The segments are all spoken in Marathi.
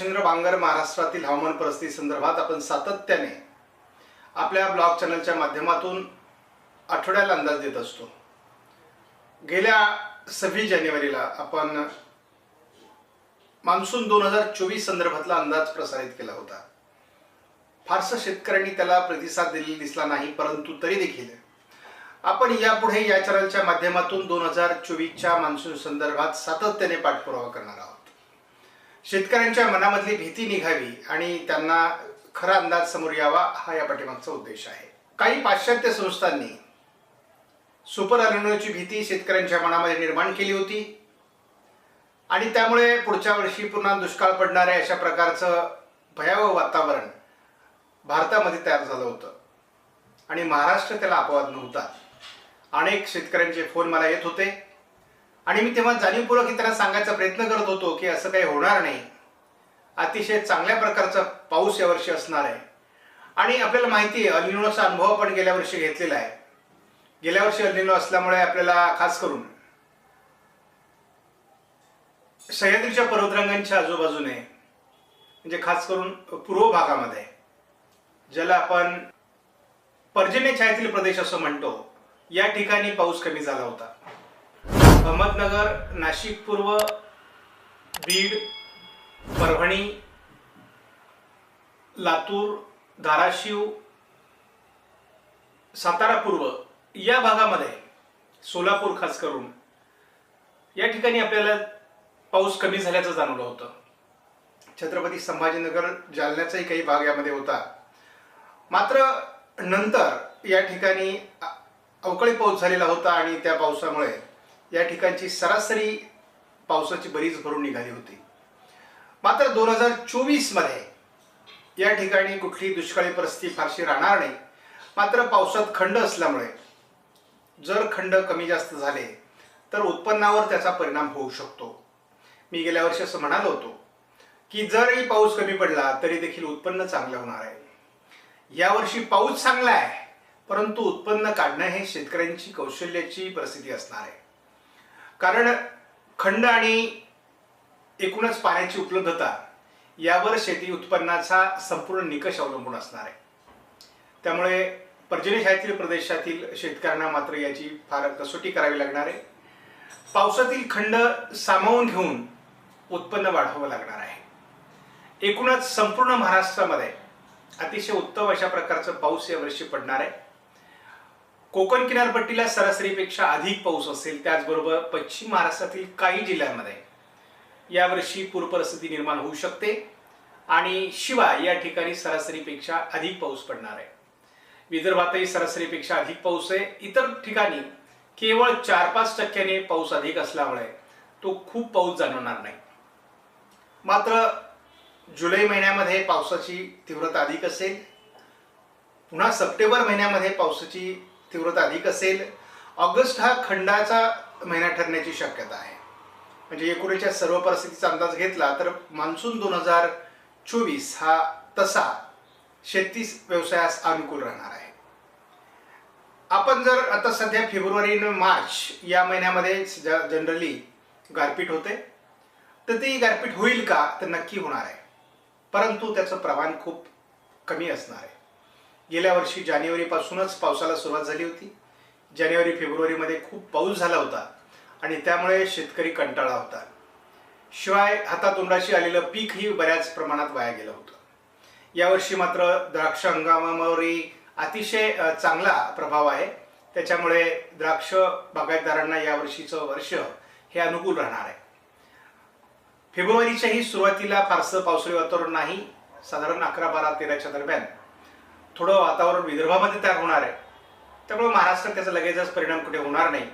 मच्छिंद्र बांगर महाराष्ट्रातील हवामान परिस्थिती संदर्भात आपण सातत्याने आपल्या ब्लॉग चॅनलच्या माध्यमातून आठवड्याला अंदाज देत असतो. गेल्या सव्वीस जानेवारीला आपण मान्सून दोन हजार चोवीस संदर्भातला अंदाज प्रसारित केला होता. फारसं शेतकऱ्यांनी त्याला प्रतिसाद दिलेला दिसला नाही परंतु तरी देखील. आपण यापुढे या चॅनलच्या माध्यमातून दोन हजार चोवीसच्या मान्सून संदर्भात सातत्याने पाठपुरावा करणार आहोत. शेतकऱ्यांच्या मनामधली भीती निघावी आणि त्यांना खरा अंदाज समोर यावा हा या पाठीमागचा उद्देश आहे. काही पाश्चात्य संस्थांनी सुपर अलिनोची भीती शेतकऱ्यांच्या मनामध्ये निर्माण केली होती आणि त्यामुळे पुढच्या वर्षी पुन्हा दुष्काळ पडणाऱ्या अशा प्रकारचं भयावह वातावरण भारतामध्ये तयार झालं होतं. आणि महाराष्ट्र त्याला अपवाद नव्हता. अनेक शेतकऱ्यांचे फोन मला येत होते. आणि मी तेव्हा जाणीवपूर्वक ही त्यांना सांगायचा प्रयत्न करत होतो की असं काही होणार नाही. अतिशय चांगल्या प्रकारचा पाऊस यावर्षी असणार आहे. आणि आपल्याला माहिती आहे अलिनोचा अनुभव आपण गेल्या वर्षी घेतलेला आहे. गेल्या वर्षी अलिनो असल्यामुळे आपल्याला खास करून सह्याद्रीच्या पर्वतरांगांच्या आजूबाजूने म्हणजे खास करून पूर्व भागामध्ये ज्याला आपण पर्जन्य छायातील प्रदेश असं म्हणतो या ठिकाणी पाऊस कमी झाला होता. अहमदनगर नाशिक पूर्व बीड परभणी लातूर धाराशिव सातारा पूर्व या भागामध्ये सोलापूर खास करून या ठिकाणी आपल्याला पाऊस कमी झाल्याचं जाणवलं होतं. छत्रपती संभाजीनगर जालन्याचाही काही भाग यामध्ये होता. मात्र नंतर या ठिकाणी अवकाळी पाऊस झालेला होता आणि त्या पावसामुळे या ठिकाणची सरासरी पावसाची बरीच भरून निघाली होती. मात्र दोन हजार चोवीसमध्ये या ठिकाणी कुठली दुष्काळी परिस्थिती फारशी राहणार नाही. मात्र पावसात खंड असल्यामुळे जर खंड कमी जास्त झाले तर उत्पन्नावर त्याचा परिणाम होऊ शकतो. मी गेल्या वर्षी असं म्हणालो होतो की जरही पाऊस कमी पडला तरी देखील उत्पन्न चांगलं होणार आहे. यावर्षी पाऊस चांगला आहे परंतु उत्पन्न काढणं हे शेतकऱ्यांची कौशल्याची परिस्थिती असणार आहे. कारण खंड आणि एकूणच पाण्याची उपलब्धता यावर शेती उत्पन्नाचा संपूर्ण निकष अवलंबून असणार आहे. त्यामुळे पर्जन्यछायातील प्रदेशातील शेतकऱ्यांना मात्र याची फार कसोटी करावी लागणार आहे. पावसातील खंड सामावून घेऊन उत्पन्न वाढवावं लागणार आहे. एकूणच संपूर्ण महाराष्ट्रामध्ये अतिशय उत्तम अशा प्रकारचं पाऊस यावर्षी पडणार आहे. कोकण किनारपट्टीला सरासरीपेक्षा अधिक पाऊस असेल त्याचबरोबर पश्चिम महाराष्ट्रातील काही जिल्ह्यांमध्ये. यावर्षी पूर परिस्थिती निर्माण होऊ शकते आणि शिवाय या ठिकाणी सरासरीपेक्षा अधिक पाऊस पडणार आहे. विदर्भातही सरासरीपेक्षा अधिक पाऊस आहे. इतर ठिकाणी केवळ चार पाच टक्क्याने पाऊस अधिक असल्यामुळे तो खूप पाऊस जाणवणार नाही. मात्र जुलै महिन्यामध्ये पावसाची तीव्रता अधिक असेल. पुन्हा सप्टेंबर महिन्यामध्ये पावसाची तीव्रता अधिक असेल ऑगस्ट हा खंडाचा महिना ठरण्याची शक्यता आहे. म्हणजे एकोणीसच्या सर्व परिस्थितीचा अंदाज घेतला तर मान्सून दोन हजार चोवीस हा तसा शेती व्यवसायास अनुकूल राहणार आहे. आपण जर आता सध्या फेब्रुवारी आणि मार्च या महिन्यामध्ये जनरली गारपीट होते तर ती गारपीट होईल का? तर नक्की होणार आहे. परंतु त्याचं प्रमाण खूप कमी असणार आहे. गेल्या वर्षी जानेवारीपासूनच पावसाला सुरुवात झाली होती. जानेवारी फेब्रुवारीमध्ये खूप पाऊस झाला होता आणि त्यामुळे शेतकरी कंटाळा होता. शिवाय हातातोंडाशी आलेलं पीकही बऱ्याच प्रमाणात वाया गेलं होतं. यावर्षी मात्र द्राक्ष हंगामावरही अतिशय चांगला प्रभाव आहे. त्याच्यामुळे द्राक्ष बागायतदारांना यावर्षीचं वर्ष हे अनुकूल राहणार आहे. फेब्रुवारीच्याही सुरुवातीला फारसं पावसाळी वातावरण नाही. साधारण अकरा बारा तेराच्या दरम्यान थोडं वातावरण विदर्भामध्ये तयार होणार आहे. त्यामुळे महाराष्ट्रात त्याचा लगेचच परिणाम कुठे होणार नाही.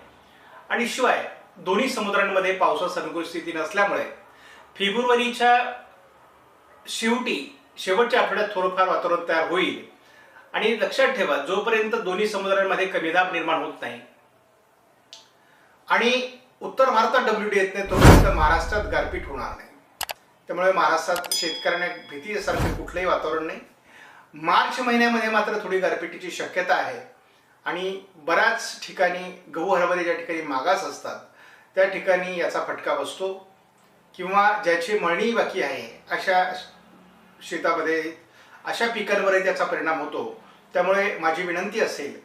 आणि शिवाय दोन्ही समुद्रांमध्ये पावसास अनुकूल स्थिती नसल्यामुळे फेब्रुवारीच्या शेवटी शेवटच्या आठवड्यात थोडंफार वातावरण तयार होईल. आणि लक्षात ठेवा जोपर्यंत दोन्ही समुद्रांमध्ये कमी दाब निर्माण होत नाही आणि उत्तर भारतात डब्ल्यू डी येत नाही तोपर्यंत महाराष्ट्रात गारपीट होणार नाही. त्यामुळे महाराष्ट्रात शेतकऱ्यांना भीती सारखे कुठलंही वातावरण नाही. मार्च महिन्यामध्ये मात्र थोडी गारपिटीची शक्यता आहे. आणि बऱ्याच ठिकाणी गहू हरभरे ज्या ठिकाणी मागास असतात त्या ठिकाणी याचा फटका बसतो. किंवा ज्याची मळणी बाकी आहे अशा शेतामध्ये अशा पिकांवरही त्याचा परिणाम होतो. त्यामुळे माझी विनंती असेल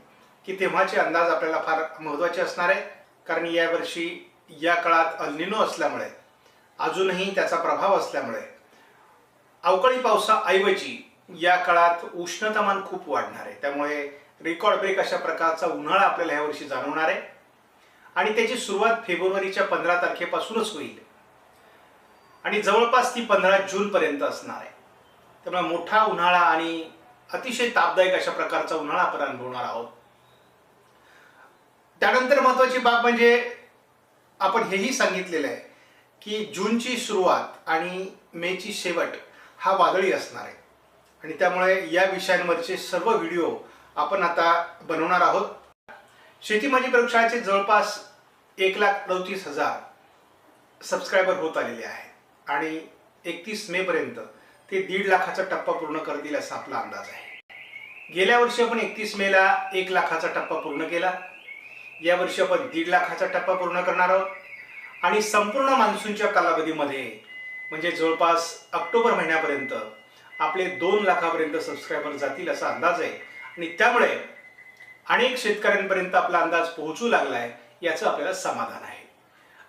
की तेव्हाचे अंदाज आपल्याला फार महत्त्वाचे असणार आहे. कारण यावर्षी या काळात अल्निनो असल्यामुळे अजूनही त्याचा प्रभाव असल्यामुळे अवकाळी पावसाऐवजी या काळात उष्णतामान खूप वाढणार आहे. त्यामुळे रेकॉर्ड ब्रेक अशा प्रकारचा उन्हाळा आपल्याला यावर्षी जाणवणार आहे. आणि त्याची सुरुवात फेब्रुवारीच्या पंधरा तारखेपासूनच होईल. आणि जवळपास ती पंधरा जूनपर्यंत असणार आहे. त्यामुळे मोठा उन्हाळा आणि अतिशय तापदायक अशा प्रकारचा उन्हाळा आपण अनुभवणार आहोत. त्यानंतर महत्वाची बाब म्हणजे आपण हेही सांगितलेलं आहे की जूनची सुरुवात आणि मेची शेवट हा वादळी असणार आहे. आणि त्यामुळे या विषयांवरचे सर्व व्हिडिओ आपण आता बनवणार आहोत. शेती माझी प्रयोगशाळेचे जवळपास एक लाख अडतीस हजार सबस्क्रायबर होत आलेले आहेत. आणि एकतीस मे पर्यंत ते दीड लाखाचा टप्पा पूर्ण करतील असा आपला अंदाज आहे. गेल्या वर्षी आपण एकतीस मेला एक लाखाचा टप्पा पूर्ण केला. या वर्षी आपण दीड लाखाचा टप्पा पूर्ण करणार आहोत. आणि संपूर्ण मान्सूनच्या कालावधीमध्ये म्हणजे जवळपास ऑक्टोबर महिन्यापर्यंत आपले दोन लाखापर्यंत सबस्क्रायबर जातील असा अंदाज आहे. आणि त्यामुळे अनेक शेतकऱ्यांपर्यंत आपला अंदाज पोहोचू लागला आहे याचं आपल्याला समाधान आहे.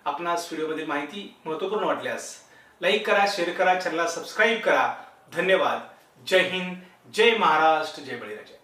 आपणास व्हिडिओमधील माहिती महत्त्वपूर्ण वाटल्यास लाईक करा शेअर करा चॅनलला सबस्क्राईब करा. धन्यवाद. जय हिंद. जय महाराष्ट्र. जय बळीराजा.